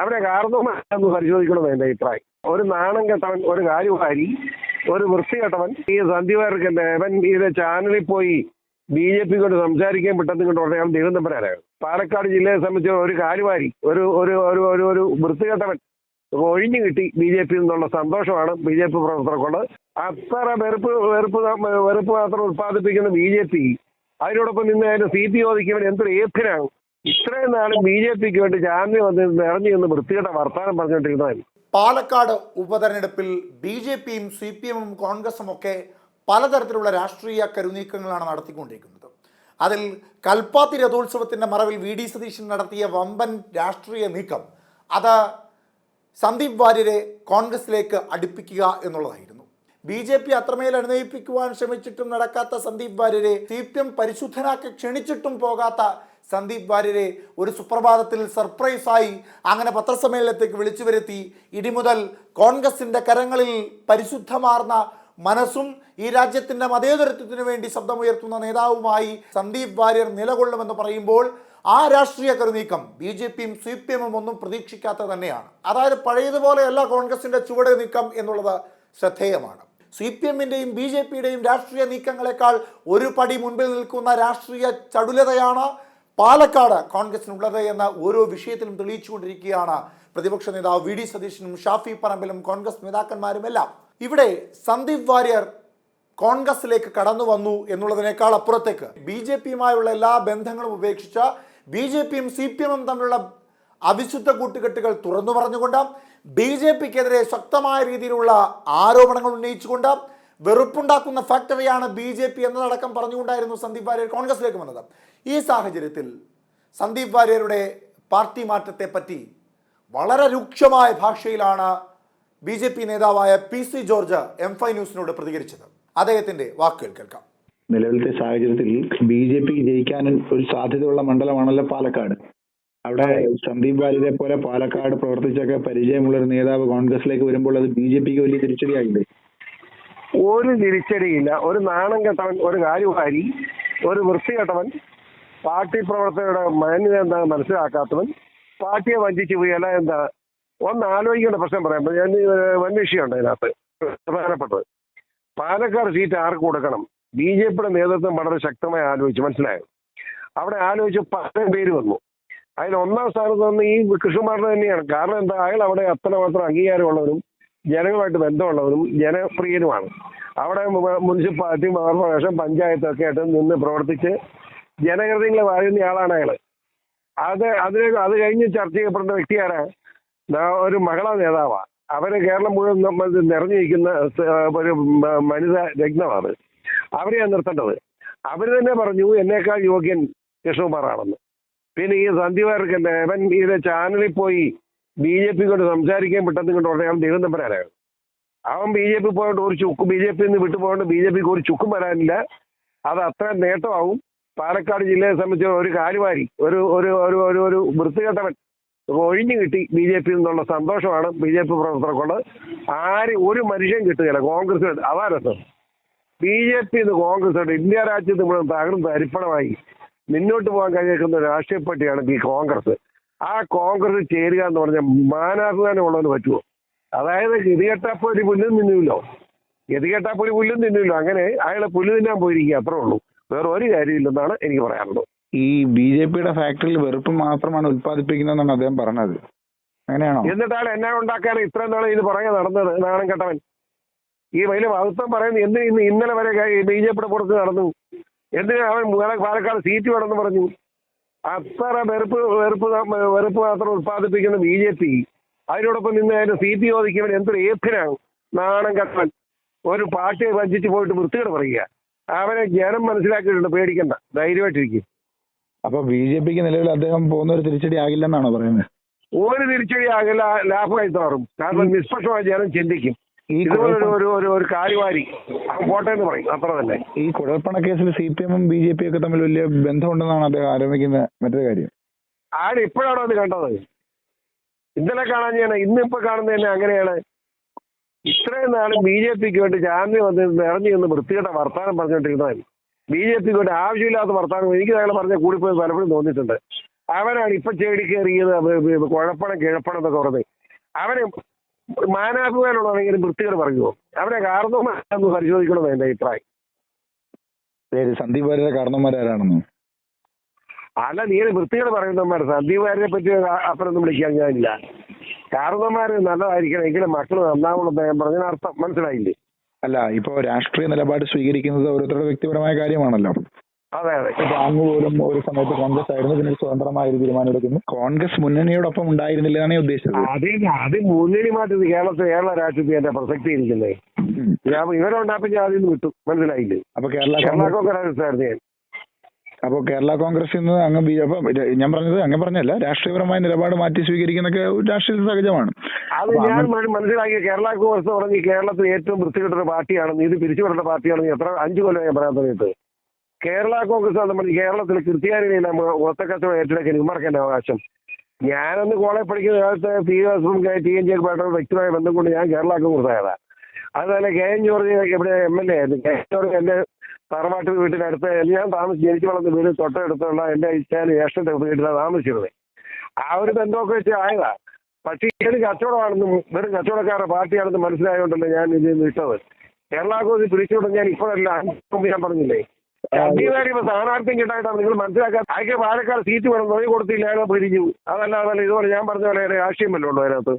അവിടെ കാർന്നോന്ന് പരിശോധിക്കണമെന്ന് എന്റെ അഭിപ്രായം? ഒരു നാണം കെട്ടവൻ ഒരു കാര്യവാരി ഒരു വൃത്തി കെട്ടവൻ ഈ സന്ധ്യവാർക്കല്ലേ അവൻ ഇത് ചാനലിൽ പോയി ബി ജെ പി കൊണ്ട് സംസാരിക്കാൻ പെട്ടെന്ന് കൊണ്ട് ഉടനെ ദൈവം തമ്പരാനാണ് പാലക്കാട് ജില്ലയെ സംബന്ധിച്ച് ഒരു കാര്യവാരി ഒരു ഒരു ഒരു ഒരു ഒരു വൃത്തികെട്ടവൻ ഒഴിഞ്ഞു കിട്ടി ബി ജെ പി എന്നുള്ള സന്തോഷമാണ് ബി ജെ പി പ്രവർത്തകർക്കുള്ളത്. അത്ര വെറുപ്പ് വെറുപ്പ് വെറുപ്പ് മാത്രം ഉത്പാദിപ്പിക്കുന്ന ബി ജെ പി അതിനോടൊപ്പം നിന്ന് അതിന് സി പി ചോദിക്കുമ്പോൾ എന്തൊരു ഏപ്യനാണ് ഇത്രയും നാൾ ബി ജെ പിക്ക് വേണ്ടി ജാമ്യം വന്ന് നിറഞ്ഞു നിന്ന് വൃത്തികെട്ട വർത്തമാനം പറഞ്ഞുകൊണ്ടിരുന്നതായി പാലക്കാട് ഉപതെരഞ്ഞെടുപ്പിൽ ബി ജെ പിയും സി പി എമ്മും കോൺഗ്രസും ഒക്കെ പലതരത്തിലുള്ള രാഷ്ട്രീയ കരുനീക്കങ്ങളാണ് നടത്തിക്കൊണ്ടിരിക്കുന്നത്. അതിൽ കൽപ്പാത്തി രഥോത്സവത്തിന്റെ മറവിൽ വി ഡി സതീശൻ നടത്തിയ വമ്പൻ രാഷ്ട്രീയ നീക്കം അത് സന്ദീപ് വാര്യരെ കോൺഗ്രസിലേക്ക് അടുപ്പിക്കുക എന്നുള്ളതായിരുന്നു. ബി ജെ പി അത്രമേൽ അനുനയിപ്പിക്കുവാൻ ശ്രമിച്ചിട്ടും നടക്കാത്ത സന്ദീപ് വാര്യരെ സി പി എം പരിശുദ്ധനാക്കി ക്ഷണിച്ചിട്ടും പോകാത്ത സന്ദീപ് വാര്യരെ ഒരു സുപ്രഭാതത്തിൽ സർപ്രൈസായി അങ്ങനെ പത്രസമ്മേളനത്തേക്ക് വിളിച്ചു വരുത്തി ഇനി മുതൽ കോൺഗ്രസിന്റെ കരങ്ങളിൽ പരിശുദ്ധമാർന്ന മനസ്സും ഈ രാജ്യത്തിന്റെ മതേതരത്വത്തിനു വേണ്ടി ശബ്ദമുയർത്തുന്ന നേതാവുമായി സന്ദീപ് വാര്യർ നിലകൊള്ളുമെന്ന് പറയുമ്പോൾ ആ രാഷ്ട്രീയ കരുനീക്കം ബി ജെ പിയും സി പി എമ്മും ഒന്നും പ്രതീക്ഷിക്കാത്ത തന്നെയാണ്. അതായത് പഴയതുപോലെയല്ല കോൺഗ്രസിന്റെ ചുവട് നീക്കം എന്നുള്ളത് ശ്രദ്ധേയമാണ്. സി പി എമ്മിന്റെയും ബി ജെ പിയുടെയും രാഷ്ട്രീയ നീക്കങ്ങളെക്കാൾ ഒരു പടി മുൻപിൽ നിൽക്കുന്ന രാഷ്ട്രീയ ചടുലതയാണ് പാലക്കാട് കോൺഗ്രസിനുള്ളത് എന്ന ഓരോ വിഷയത്തിലും തെളിയിച്ചുകൊണ്ടിരിക്കുകയാണ് പ്രതിപക്ഷ നേതാവ് വി ഡി സതീശനും ഷാഫി പറമ്പിലും കോൺഗ്രസ് നേതാക്കന്മാരുമെല്ലാം. ഇവിടെ സന്ദീപ് വാര്യർ കോൺഗ്രസിലേക്ക് കടന്നു വന്നു എന്നുള്ളതിനേക്കാൾ അപ്പുറത്തേക്ക്. ബി ജെ പിയുമായുള്ള എല്ലാ ബന്ധങ്ങളും ഉപേക്ഷിച്ച ബി ജെ പിയും സി പി എമ്മും തമ്മിലുള്ള അവിശുദ്ധ കൂട്ടുകെട്ടുകൾ തുറന്നു പറഞ്ഞുകൊണ്ട് ബി ജെ പിക്കെതിരെ ശക്തമായ രീതിയിലുള്ള ആരോപണങ്ങൾ ഉന്നയിച്ചുകൊണ്ട് വെറുപ്പുണ്ടാക്കുന്ന ഫാക്ടറിയാണ് ബി ജെ പി എന്നതടക്കം പറഞ്ഞുകൊണ്ടായിരുന്നു സന്ദീപ് വാര്യർ കോൺഗ്രസിലേക്ക് വന്നത്. ഈ സാഹചര്യത്തിൽ സന്ദീപ് വാര്യരുടെ പാർട്ടി മാറ്റത്തെ പറ്റി വളരെ രൂക്ഷമായ ഭാഷയിലാണ് ബി ജെ പി നേതാവായ പി സി ജോർജ് എം ഫൈ ന്യൂസിനോട് പ്രതികരിച്ചത്. അദ്ദേഹത്തിന്റെ വാക്കുകൾ കേൾക്കാം. നിലവിലത്തെ സാഹചര്യത്തിൽ ബി ജെ പി ജയിക്കാൻ ഒരു സാധ്യതയുള്ള മണ്ഡലമാണല്ലോ പാലക്കാട്. അവിടെ സന്ദീപ് വാര്യരെ പോലെ പാലക്കാട് പ്രവർത്തിച്ചൊക്കെ പരിചയമുള്ള ഒരു നേതാവ് കോൺഗ്രസിലേക്ക് വരുമ്പോൾ അത് ബി ജെ പിക്ക് വലിയ തിരിച്ചടിയായില്ലേ? ഒരു തിരിച്ചടിയില്ല. ഒരു നാണം കെട്ടവൻ ഒരു കാര്യവാരി ഒരു വൃത്തികെട്ടവൻ പാർട്ടി പ്രവർത്തകരുടെ മാന്യത എന്താ മനസ്സിലാക്കാത്തവൻ പാർട്ടിയെ വഞ്ചിച്ചു പോയി. അല്ല എന്താ ഒന്ന് ആലോചിക്കേണ്ട പ്രശ്നം പറയാം. ഞാൻ വൻ വിഷയമുണ്ട് അതിനകത്ത്. പ്രധാനപ്പെട്ടത്. പാലക്കാട് സീറ്റ് ആർക്ക് കൊടുക്കണം? ബി ജെ പിയുടെ നേതൃത്വം വളരെ ശക്തമായി ആലോചിച്ചു. മനസ്സിലായോ? അവിടെ ആലോചിച്ച് പല പേര് വന്നു. അതിൽ ഒന്നാം സ്ഥാനത്ത് വന്ന് ഈ കൃഷിമാരുടെ തന്നെയാണ്. കാരണം എന്താ? അയാൾ അവിടെ അത്രമാത്രം അംഗീകാരമുള്ളവരും ജനങ്ങളുമായിട്ട് ബന്ധമുള്ളവരും ജനപ്രിയനുമാണ് അവിടെ മുനിസിപ്പാലിറ്റി കോർപ്പറേഷൻ പഞ്ചായത്തൊക്കെ ആയിട്ട് നിന്ന് പ്രവർത്തിച്ച് ജനഹൃദയങ്ങളെ വാഴുന്ന ആളാണ് അയാൾ. അത് അതിന് അത് കഴിഞ്ഞ് ചർച്ച ചെയ്യപ്പെടുന്ന വ്യക്തിയാരാ? ദാ ഒരു മകള നേതാവാണ് അവർ കേരളം മുഴുവൻ നിറഞ്ഞിരിക്കുന്ന ഒരു മനിത രത്നമാണ്. അവരെയാണ് നിർത്തേണ്ടത്. അവർ തന്നെ പറഞ്ഞു എന്നേക്കാൾ യോഗ്യൻ കൃഷ്ണകുമാറാണെന്ന്. പിന്നെ ഈ സന്ധ്യവാർക്കല്ലേ അവൻ ഇത് ചാനലിൽ പോയി ബി ജെ പി കൊണ്ട് സംസാരിക്കാൻ പെട്ടെന്ന് കൊണ്ട് ഉടനെ അവൻ ദൈവം തമ്പരാനാണ് അവൻ ബി ജെ പി പോയോണ്ട് ഒരു ചുക്ക് ബി ജെ പി നിന്ന് വിട്ടു പോയോണ്ട് ബി ജെ പിക്ക് ഒരു ചുക്കും വരാനില്ല. അത് അത്ര നേട്ടമാവും. പാലക്കാട് ജില്ലയെ സംബന്ധിച്ച് ഒരു കാലുവാരി ഒരു ഒരു ഒരു ഒരു ഒരു വൃത്തികെട്ടവൻ ഒഴിഞ്ഞു കിട്ടി ബി ജെ പി എന്നുള്ള സന്തോഷമാണ് ബി ജെ പി പ്രവർത്തകർക്കുള്ളത്. ആര് ഒരു മനുഷ്യൻ കിട്ടുകയില്ല കോൺഗ്രസ് അതാ B J P Congress India രാജ്യത്ത് മുഴുവൻ തകർന്ന് തരിപ്പണമായി മുന്നോട്ട് പോകാൻ ഒരു രാഷ്ട്രീയ പാർട്ടിയാണ് ഈ കോൺഗ്രസ്. ആ കോൺഗ്രസ് ചേരുക എന്ന് പറഞ്ഞാൽ മാനാഭിമാനം ഉള്ളവന് പറ്റുമോ? അതായത് ഗതികെട്ടാപ്പൊരു പുല്ലും തിന്നില്ലോ. ഗതികെട്ടാപ്പൊരു പുല്ലും നിന്നില്ലോ അങ്ങനെ അയാളെ പുല്ല് തിന്നാൻ പോയിരിക്കുക അത്രേ ഉള്ളൂ. വേറെ ഒരു കാര്യമില്ലെന്നാണ് എനിക്ക് പറയാനുള്ളത്. ഈ ബി ജെ പിയുടെ ഫാക്ടറിയിൽ വെറുപ്പ് മാത്രമാണ് ഉത്പാദിപ്പിക്കുന്നതെന്നാണ് അദ്ദേഹം പറഞ്ഞത്. അങ്ങനെയാണോ? എന്നിട്ടാണ് എന്നെ ഉണ്ടാക്കാൻ ഇത്രയും നാളെ ഇത് പറയാൻ നടന്നത്. നാണം കെട്ടവൻ ഈ വലിയ മഹത്വം പറയുന്നത് എന്ത് ഇന്ന് ഇന്നലെ വരെ ബി ജെ പിയുടെ പുറത്ത് നടന്നു. എന്തിനാ അവൻ പാല- പാലക്കാട് സീറ്റ് വേണമെന്ന് പറഞ്ഞു? അത്ര വെറുപ്പ് വെറുപ്പ് വെറുപ്പ് മാത്രം ഉത്പാദിപ്പിക്കുന്ന ബി ജെ പി അതിനോടൊപ്പം നിന്ന് അതിന്റെ സീറ്റ് ചോദിക്കുമ്പോൾ എന്തൊരു ഏപ്പിനാണ് നാണം കട്ടൻ ഒരു പാർട്ടിയെ വഞ്ചിച്ച് പോയിട്ട് വൃത്തികേട് പറയുക. അവനെ ജനം മനസ്സിലാക്കിയിട്ടുണ്ട്. പേടിക്കണ്ട. ധൈര്യമായിട്ടിരിക്കും. അപ്പൊ ബി ജെ പിക്ക് നിലവിൽ അദ്ദേഹം പോകുന്ന ഒരു തിരിച്ചടി ആകില്ലെന്നാണോ പറയുന്നത്? ഒരു തിരിച്ചടി ആകില്ല. ലാഭമായി തോറും കാരണം നിഷ്പക്ഷമായ ജനം ചിന്തിക്കും. ഈ ഒരു ഒരു ഒരു കാര്യവാരി. പോട്ടെ എന്ന് പറയും. അത്ര തന്നെ. ഈ കുഴൽപ്പണ കേസിൽ സി പി എമ്മും ബി ജെ പി ഒക്കെ തമ്മിൽ വലിയ ബന്ധമുണ്ടെന്നാണ് അദ്ദേഹം ആരോപിക്കുന്ന മറ്റൊരു കാര്യം. ആര് ഇപ്പോഴാണോ അത് കണ്ടത്? ഇന്നലെ കാണാൻ ഞാൻ ഇന്നിപ്പോ കാണുന്നത് തന്നെ അങ്ങനെയാണ്. ഇത്രയും നാളും ബി ജെ പിക്ക് വേണ്ടി ജാമ്യം വന്ന് നിറഞ്ഞു നിന്ന് വൃത്തികെട്ട വർത്താനം പറഞ്ഞുകൊണ്ടിരുന്നാൽ ബി ജെ പിക്ക് വേണ്ടി ആവശ്യമില്ലാത്ത വർത്താനം എനിക്ക് അയാൾ പറഞ്ഞ കൂടിപ്പോയി പലപ്പോഴും തോന്നിയിട്ടുണ്ട്. അവനാണ് ഇപ്പൊ ചേടി കയറിയത് കുഴപ്പണം കിഴപ്പണം എന്നൊക്കെ പറഞ്ഞത് അവനെ മാനാഭിമാനമുള്ളതെങ്കിലും വൃത്തികൾ പറയുമോ അവിടെ കാരണവന്മാരെന്ന് പരിശോധിക്കണമെന്ന് എന്റെ അഭിപ്രായം. പേര് സന്ദീപ് വാര്യരെ കാരണന്മാരാരാണെന്നോ അല്ല നീ വൃത്തികൾ പറയുന്നവന്മാർ വാര്യരെ പറ്റി അപ്പനൊന്നും വിളിക്കാൻ ഞാനില്ല. കാരണവന്മാര് നല്ലതായിരിക്കണം എങ്കിലും മക്കൾ നന്നാവുള്ളൂ ഞാൻ പറഞ്ഞ അർത്ഥം മനസ്സിലായില്ലേ? അല്ല ഇപ്പോ രാഷ്ട്രീയ നിലപാട് സ്വീകരിക്കുന്നത് ഓരോരുത്തരുടെ വ്യക്തിപരമായ കാര്യമാണല്ലോ. അതെ അതെ. ഇപ്പൊ അങ്ങ് പോലും ഒരു സമയത്ത് കോൺഗ്രസ് ആയിരുന്നു പിന്നെ സ്വതന്ത്രമായി ഒരു തീരുമാനം എടുക്കുന്നു കോൺഗ്രസ് മുന്നണിയോടൊപ്പം ഉണ്ടായിരുന്നില്ല എന്നാണ് ഉദ്ദേശിച്ചത്. അത് അത് മുന്നണി മാറ്റത് കേരളത്തിൽ കേരള രാഷ്ട്രീയത്തിൽ എന്റെ പ്രസക്തി ഇരിക്കില്ലേ ഇവരുണ്ടാക്കി ഞാൻ അതിൽ നിന്ന് വിട്ടു. മനസ്സിലായില്ലേ? അപ്പൊ കേരള കേരള കോൺഗ്രസ് ആയിരുന്നു ഞാൻ. അപ്പൊ കേരള കോൺഗ്രസിൽ നിന്ന് അങ്ങ് ബി അപ്പൊ ഞാൻ പറഞ്ഞത് അങ്ങ് പറഞ്ഞല്ല രാഷ്ട്രീയപരമായ നിലപാട് മാറ്റി സ്വീകരിക്കുന്നൊക്കെ രാഷ്ട്രീയ സഹജമാണ്. അത് ഞാൻ മനസ്സിലാക്കിയ കേരള കോൺഗ്രസ് പറഞ്ഞ് കേരളത്തിൽ ഏറ്റവും വൃത്തികെട്ട ഒരു പാർട്ടിയാണെന്ന് ഇത് പിരിച്ചുവിടേണ്ട പാർട്ടിയാണ് എത്ര അഞ്ചു കൊല്ലം ഞാൻ പറയാൻ തുടങ്ങിയിട്ട്. കേരള കോൺഗ്രസ് പറഞ്ഞ് കേരളത്തിൽ ക്രിസ്ത്യാനിനെ ഒത്തക്കച്ചവടം ഏറ്റെടുക്കാൻ ഇവർക്ക് അവകാശം. ഞാനന്ന് കോളേജ് പഠിക്കുന്ന കാലത്ത് പി എസും ടി എൻ ജെ വ്യക്തമായ ബന്ധം കൊണ്ട് ഞാൻ കേരള കോൺഗ്രസ് ആയതാ. അതുപോലെ കെ എൻ ജോർജ് ഇവിടെ എം എൽ എ ആയിരുന്നു. കെ എൻ ജോർജ് എന്റെ തറവാട്ട് വീട്ടിനടുത്ത് ഞാൻ താമസിച്ച് ജനിച്ചു വളർന്ന വീട് തൊട്ടടുത്തുള്ള എന്റെ ഇഷ്ടം ജ്യേഷ്ഠന്റെ വീട്ടിലാണ് താമസിച്ചിരുന്നത്. ആ ഒരു ബന്ധമൊക്കെ വെച്ച് ആയതാ. പക്ഷേ ഏത് കച്ചവടമാണെന്നും വെറും കച്ചവടക്കാരുടെ പാർട്ടിയാണെന്ന് മനസ്സിലായതുകൊണ്ടല്ലേ ഞാൻ ഇതിൽ നിന്ന് ഇട്ടത്. കേരള കോൺഗ്രസ് പിരിച്ചുവിടും ഞാൻ ഇപ്പോഴല്ല ഞാൻ പറഞ്ഞില്ലേ? ഇപ്പൊ സ്ഥാനാർത്ഥിയും കിട്ടായിട്ടാണ് നിങ്ങൾ മനസ്സിലാക്കാൻ. അയക്ക് പാലക്കാട് സീറ്റ് വേണം നോയി കൊടുത്തില്ല പിരിഞ്ഞു. അതല്ലാതെ ഇതുപോലെ ഞാൻ പറഞ്ഞ പോലെ രാഷ്ട്രീയം വല്ലതും ഉണ്ടോ അതിനകത്ത്?